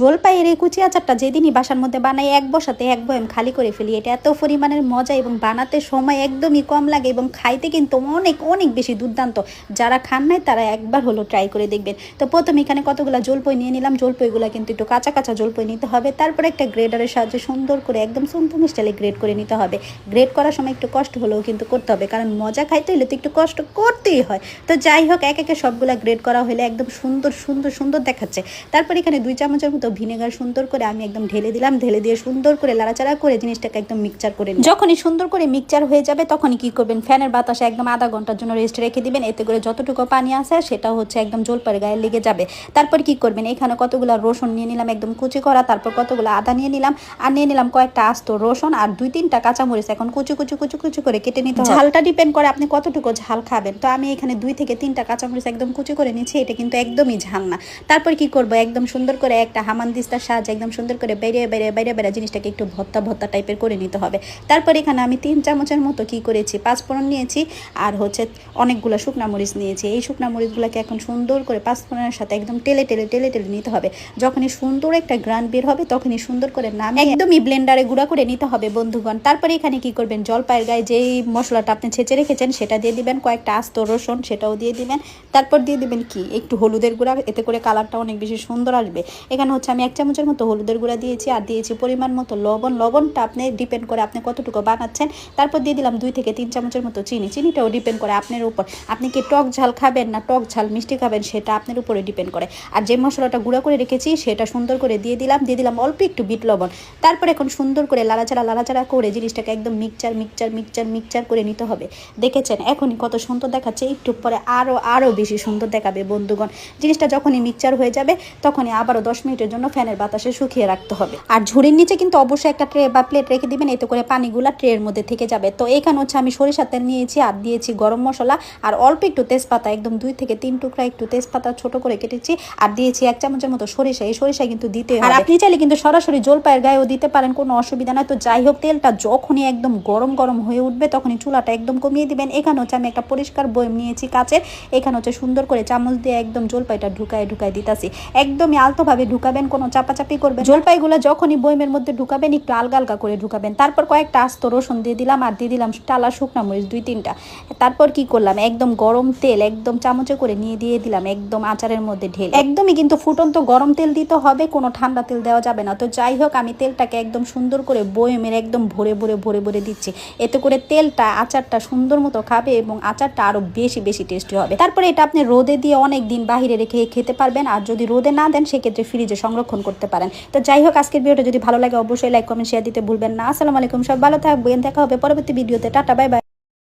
জলপাইয়ের এই কুচি আচারটা যেদিনই বাসার মধ্যে বানাই, এক বসাতে এক বয়ম খালি করে ফেলি। এটা এত পরিমাণের মজা এবং বানাতে সময় একদমই কম লাগে এবং খাইতে কিন্তু অনেক অনেক বেশি দুর্দান্ত। যারা খান নাই তারা একবার হলো ট্রাই করে দেখবেন। তো প্রথমে এখানে কতগুলো জলপই নিয়ে নিলাম। জলপইগুলো কিন্তু একটু কাঁচা কাঁচা জলপই নিতে হবে। তারপরে একটা গ্রেডারের সাহায্যে সুন্দর করে একদম সুন্দর স্টাইলে গ্রেড করে নিতে হবে। গ্রেড করার সময় একটু কষ্ট হলেও কিন্তু করতে হবে। কারণ মজা খাইতে হলে তো একটু কষ্ট করতেই হয়। তো যাই হোক, এক একে সবগুলা গ্রেড করা হলে একদম সুন্দর সুন্দর সুন্দর দেখাচ্ছে। তারপর এখানে দুই চামচের মতো ভিনেগার সুন্দর করে আমি একদম ঢেলে দিলাম, ঢেলে দিয়ে সুন্দর করে লাড়াচাড়া করে জিনিসটাকে একদম মিক্সচার করে যখনই সুন্দর করে মিক্সচার হয়ে যাবে, তখনই কি করবেন? ফ্যানের বাতাসে একদম আধা ঘণ্টার জন্য রেস্ট রেখে দিবেন, এতে করে যতটুকু পানি আছে সেটা হচ্ছে একদম জলপার গায়ে লেগে যাবে। তারপর কি করবেন? এখানে কতগুলো রসুন নিয়ে নিলাম, একদম কুচি করা, তারপর কতগুলো আদা নিয়ে নিলাম, আর নিয়ে নিলাম কয়েকটা আস্ত রসুন, আর দুই তিনটা কাঁচামরিচ। এখন কুচু কুচু কুচু কুচু করে কেটে নিতে ঝালটা ডিপেন্ড করে আপনি কতটুকু ঝাল খাবেন। তো আমি এখানে দুই থেকে তিনটা কাঁচামরিচ একদম কুচি করে নিচ্ছি, এটা কিন্তু একদমই ঝাল না। তারপর কি করব? একদম সুন্দর করে একটা হামান দিস্তার সাহায্যে একদম সুন্দর করে বাইরে বাইরে বাইরে বাইরে জিনিসটাকে একটু ভত্তা ভত্তা টাইপের করে নিতে হবে। তারপর এখানে আমি তিন চামচের মতো কি করেছি? পাঁচফোড়ন নিয়েছি আর হচ্ছে অনেকগুলো শুকনা মরিচ নিয়েছি। এই শুকনা মরিচগুলোকে এখন সুন্দর করে পাঁচফোড়নের সাথে একদম টেলে টেলে টেলে টেলে নিতে হবে। যখনই সুন্দর একটা গ্রান বের হবে তখনই সুন্দর করে নামে একদমই। ব্লেন্ডারে গুঁড়া করে নিতে হবে বন্ধুগণ। তারপরে এখানে কি করবেন? জলপাইয়ের গায়ে যেই মশলাটা আপনি ছেঁচে রেখেছেন সেটা দিয়ে দিবেন। কয়েকটা আস্ত রসুন সেটাও দিয়ে দিবেন। তারপর দিয়ে দিবেন কি? একটু হলুদের গুঁড়া। এতে করে কালারটা অনেক বেশি সুন্দর আসবে। এখানে হচ্ছে আমি এক চামচের মতো হলুদের গুঁড়া দিয়েছি আর দিয়েছি পরিমাণ মতো লবণ। লবণটা আপনি ডিপেন্ড করে আপনি কতটুকু বানাচ্ছেন। তারপর দিয়ে দিলাম দুই থেকে তিন চামচের মতো চিনি। চিনিটাও ডিপেন্ড করে আপনার উপর। আপনি কি টক ঝাল খাবেন না টক ঝাল, মিষ্টি খাবেন সেটা আপনার উপরে ডিপেন্ড করে। আর যে মশলাটা গুঁড়া করে রেখেছি সেটা সুন্দর করে দিয়ে দিলাম। দিয়ে দিলাম অল্প একটু বিট লবণ। তারপর এখন সুন্দর করে লাড়াচাড়া লাড়াচাড়া করে জিনিসটাকে একদম মিক্সচার মিক্সচার মিক্সচার মিক্সচার করে নিতে হবে। দেখেছেন? এখনই কত সুন্দর দেখাচ্ছে। একটু পরে আরও আরও বেশি সুন্দর দেখাবে বন্ধুগণ। জিনিসটা যখনই মিক্সচার হয়ে যাবে তখনই আবারও দশ মিনিটের জন্য ফ্যানের বাতাসে শুকিয়ে রাখতে হবে। আর ঝুড়ির নিচে কিন্তু অবশ্যই একটা ট্রে বা প্লেট রেখে দিবেন এতে করে পানিগুলা ট্রের মধ্যে থেকে যাবে। তো এখানে হচ্ছে আমি সরিষার তেল নিয়েছি আর দিয়েছি গরম মশলা আর অল্প একটু তেজপাতা একদম দুই থেকে তিন টুকরা একটু তেজপাতা ছোট করে কেটেছি আর দিয়েছি এক চামচের মতো সরিষা এই সরিষা কিন্তু দিতে আর আপনি চাইলে কিন্তু সরাসরি জলপাইয়ের গায়েও দিতে পারেন কোনো অসুবিধা নাই। তো যাই হোক তেলটা যখনই একদম গরম গরম হয়ে উঠবে তখনই চুলাটা একদম কমিয়ে দিবেন। এখানে হচ্ছে আমি একটা পরিষ্কার বয়ম নিয়েছি কাচের এখানে হচ্ছে সুন্দর করে চামচ দিয়ে একদম জলপাইটা ঢুকায় ঢুকায় দিতাছি। একদমই আলতোভাবে ঢুকাবেন কোনো চাপাচাপি করবেন জলপাইগুলো যখনই বয়মের মধ্যে ঢুকাবেন, একটু আলগা আলগা করে ঢুকাবেন। তারপর কয়েকটা আস্ত রসুন দিয়ে দিলাম, আর দিয়ে দিলাম টালা শুকনা মরিচ, দুই, তিনটা। তারপর কি করলাম? একদম গরম তেল, একদম চামচে করে নিয়ে দিয়ে দিলাম, একদম আচারের মধ্যে ঢেলে। একদমই কিন্তু ফুটন্ত গরম তেল দিতে হবে, কোনো ঠান্ডা তেল দেওয়া যাবে না। তো যাই হোক, আমি তেলটাকে একদম সুন্দর করে বয়মের একদম ভরে ভরে ভরে ভরে দিচ্ছি। এতে করে তেলটা, আচারটা সুন্দর মতো খাবে এবং আচারটা আরও বেশি বেশি টেস্টি হবে। তারপরে এটা আপনি রোদে দিয়ে অনেক দিন বাহিরে রেখে খেতে পারবেন, আর যদি রোদে না দেন, সেক্ষেত্রে ফ্রিজে সংরক্ষণ করতে পারেন। তো যাই হোক, আজকের ভিডিওটা যদি ভালো লাগে, অবশ্যই লাইক কমেন্ট শেয়ার দিতে ভুলবেন না। আসসালামু আলাইকুম, সব ভালো থাকবেন। দেখা হবে পরবর্তী ভিডিওতে। Tata bye bye